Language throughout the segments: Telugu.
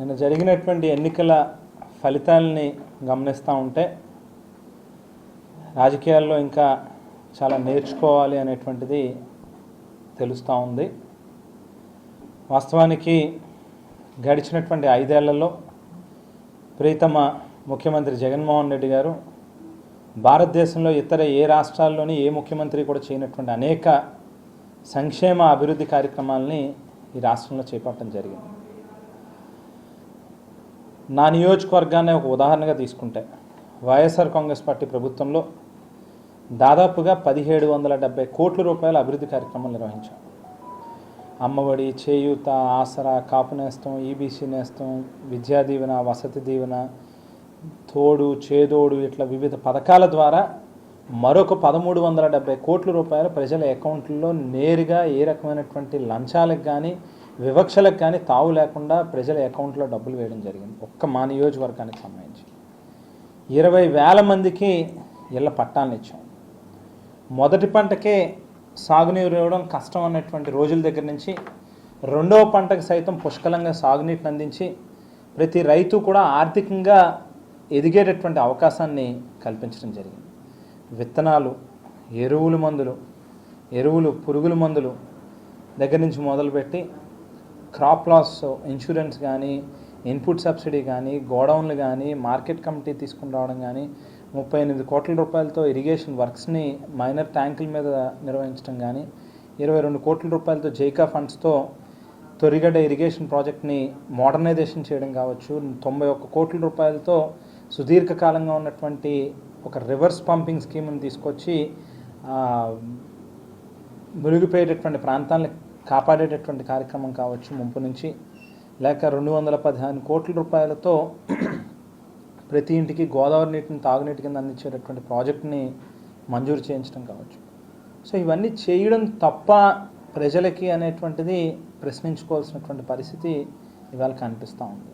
నిన్న జరిగినటువంటి ఎన్నికల ఫలితాలని గమనిస్తూ ఉంటే రాజకీయాల్లో ఇంకా చాలా నేర్చుకోవాలి అనేటువంటిది తెలుస్తూ ఉంది. వాస్తవానికి గడిచినటువంటి ఐదేళ్ళలో ప్రీతమ ముఖ్యమంత్రి జగన్మోహన్ రెడ్డి గారు భారతదేశంలో ఇతర ఏ రాష్ట్రాల్లోని ఏ ముఖ్యమంత్రి కూడా చేయనటువంటి అనేక సంక్షేమ అభివృద్ధి కార్యక్రమాలని ఈ రాష్ట్రంలో చేపట్టడం జరిగింది. నా నియోజకవర్గాన్ని ఒక ఉదాహరణగా తీసుకుంటే వైఎస్ఆర్ కాంగ్రెస్ పార్టీ ప్రభుత్వంలో దాదాపుగా పదిహేడు వందల డెబ్బై కోట్ల రూపాయల అభివృద్ధి కార్యక్రమాలు నిర్వహించాం. అమ్మఒడి చేయూత ఆసరా కాపు నేస్తం ఈబీసీ నేస్తం విద్యా దీవెన వసతి దీవెన తోడు చేదోడు ఇట్లా వివిధ పథకాల ద్వారా మరొక పదమూడు వందల డెబ్బై కోట్ల రూపాయలు ప్రజల అకౌంట్లలో నేరుగా ఏ రకమైనటువంటి లంచాలకు కానీ వివక్షలకు కానీ తావు లేకుండా ప్రజల అకౌంట్లో డబ్బులు వేయడం జరిగింది. ఒక్క మా నియోజకవర్గానికి సంబంధించి. ఇరవై వేల మందికి ఇళ్ళ పట్టాలను ఇచ్చాం. మొదటి పంటకే సాగునీరు ఇవ్వడం కష్టం అన్నటువంటి రోజుల దగ్గర నుంచి రెండవ పంటకు సైతం పుష్కలంగా సాగునీటిని అందించి ప్రతి రైతు కూడా ఆర్థికంగా ఎదిగేటటువంటి అవకాశాన్ని కల్పించడం జరిగింది. విత్తనాలు ఎరువులు మందులు ఎరువులు పురుగుల మందులు దగ్గర నుంచి మొదలుపెట్టి క్రాప్ లాస్ ఇన్సూరెన్స్ కానీ ఇన్పుట్ సబ్సిడీ కానీ గోడౌన్లు కానీ మార్కెట్ కమిటీ తీసుకుని రావడం కానీ ముప్పై ఎనిమిది కోట్ల రూపాయలతో ఇరిగేషన్ వర్క్స్ని మైనర్ ట్యాంకుల మీద నిర్వహించడం కానీ ఇరవై రెండు కోట్ల రూపాయలతో జైకా ఫండ్స్తో తొరిగడ్డ ఇరిగేషన్ ప్రాజెక్ట్ని మోడర్నైజేషన్ చేయడం కావచ్చు తొంభై ఒక్క కోట్ల రూపాయలతో సుదీర్ఘకాలంగా ఉన్నటువంటి ఒక రివర్స్ పంపింగ్ స్కీమ్ని తీసుకొచ్చి ఆ, మునిగిపోయేటటువంటి ప్రాంతాలను కాపాడేటటువంటి కార్యక్రమం కావచ్చు ముంపు నుంచి. లేక రెండు వందల పదిహేను కోట్ల రూపాయలతో ప్రతి ఇంటికి గోదావరి నీటిని తాగునీటి కింద అందించేటటువంటి ప్రాజెక్ట్ని మంజూరు చేయించడం కావచ్చు. సో ఇవన్నీ చేయడం తప్ప ప్రజలకి అనేటువంటిది ప్రశ్నించుకోవాల్సినటువంటి పరిస్థితి ఇవాళ కనిపిస్తూ ఉంది.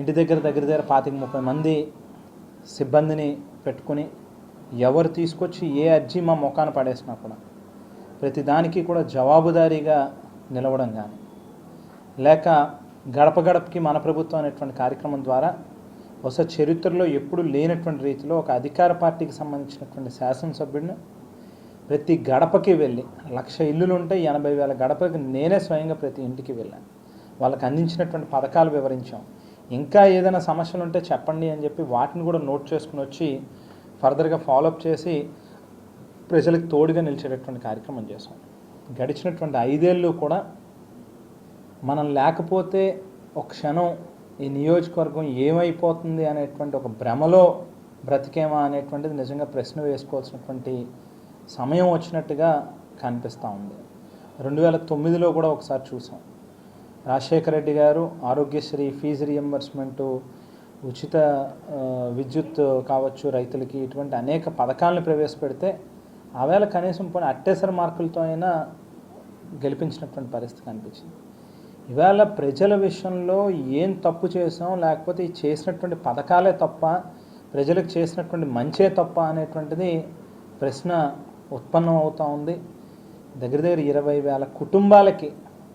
ఇంటి దగ్గర దగ్గర దగ్గర పాతిక ముప్పై మంది సిబ్బందిని పెట్టుకుని ఎవరు తీసుకొచ్చి ఏ అర్జీ మా ముఖాన పడేసినా కూడా ప్రతి దానికి కూడా జవాబుదారీగా నిలవడం కానీ లేక గడప గడపకి మన ప్రభుత్వం అనేటువంటి కార్యక్రమం ద్వారా బహుశా చరిత్రలో ఎప్పుడు లేనటువంటి రీతిలో ఒక అధికార పార్టీకి సంబంధించినటువంటి శాసనసభ్యుడిని ప్రతి గడపకి వెళ్ళి లక్ష ఇల్లులు ఉంటే ఎనభై వేల గడపకి నేనే స్వయంగా ప్రతి ఇంటికి వెళ్ళాను. వాళ్ళకి అందించినటువంటి పథకాలు వివరించాం. ఇంకా ఏదైనా సమస్యలు ఉంటే చెప్పండి అని చెప్పి వాటిని కూడా నోట్ చేసుకుని వచ్చి ఫర్దర్గా ఫాలోఅప్ చేసి ప్రజలకు తోడుగా నిలిచేటటువంటి కార్యక్రమం చేశాం. గడిచినటువంటి ఐదేళ్ళు కూడా మనం లేకపోతే ఒక క్షణం ఈ నియోజకవర్గం ఏమైపోతుంది అనేటువంటి ఒక భ్రమలో బ్రతికేమా అనేటువంటిది నిజంగా ప్రశ్న వేసుకోవాల్సినటువంటి సమయం వచ్చినట్టుగా కనిపిస్తూ ఉంది. రెండు వేల తొమ్మిదిలో కూడా ఒకసారి చూసాం. రాజశేఖర రెడ్డి గారు ఆరోగ్యశ్రీ ఫీజు రియంబర్స్మెంటు ఉచిత విద్యుత్ కావచ్చు రైతులకి ఇటువంటి అనేక పథకాలను ప్రవేశపెడితే ఆవేళ కనీసం పోనీ అట్టేసరి మార్కులతో అయినా గెలిపించినటువంటి పరిస్థితి కనిపించింది. ఇవాళ ప్రజల విషయంలో ఏం తప్పు చేసాం లేకపోతే చేసినటువంటి పథకాలే తప్ప ప్రజలకు చేసినటువంటి మంచే తప్ప అనేటువంటిది ప్రశ్న ఉత్పన్నం అవుతూ ఉంది. దగ్గర దగ్గర ఇరవై వేల కుటుంబాలకి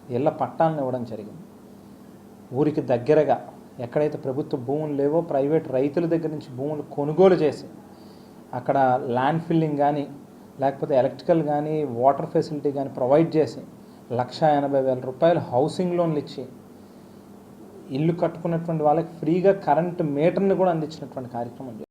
ఇళ్ళ పట్టాలను ఇవ్వడం జరిగింది. ఊరికి దగ్గరగా ఎక్కడైతే ప్రభుత్వ భూములు లేవో ప్రైవేట్ రైతుల దగ్గర నుంచి భూములు కొనుగోలు చేసి అక్కడ ల్యాండ్ ఫిల్లింగ్ కానీ లేకపోతే ఎలక్ట్రికల్ కానీ వాటర్ ఫెసిలిటీ కానీ ప్రొవైడ్ చేసి లక్ష ఎనభై వేల రూపాయలు హౌసింగ్ లోన్లు ఇచ్చి ఇల్లు కట్టుకున్నటువంటి వాళ్ళకి ఫ్రీగా కరెంట్ మీటర్ని కూడా అందించినటువంటి కార్యక్రమం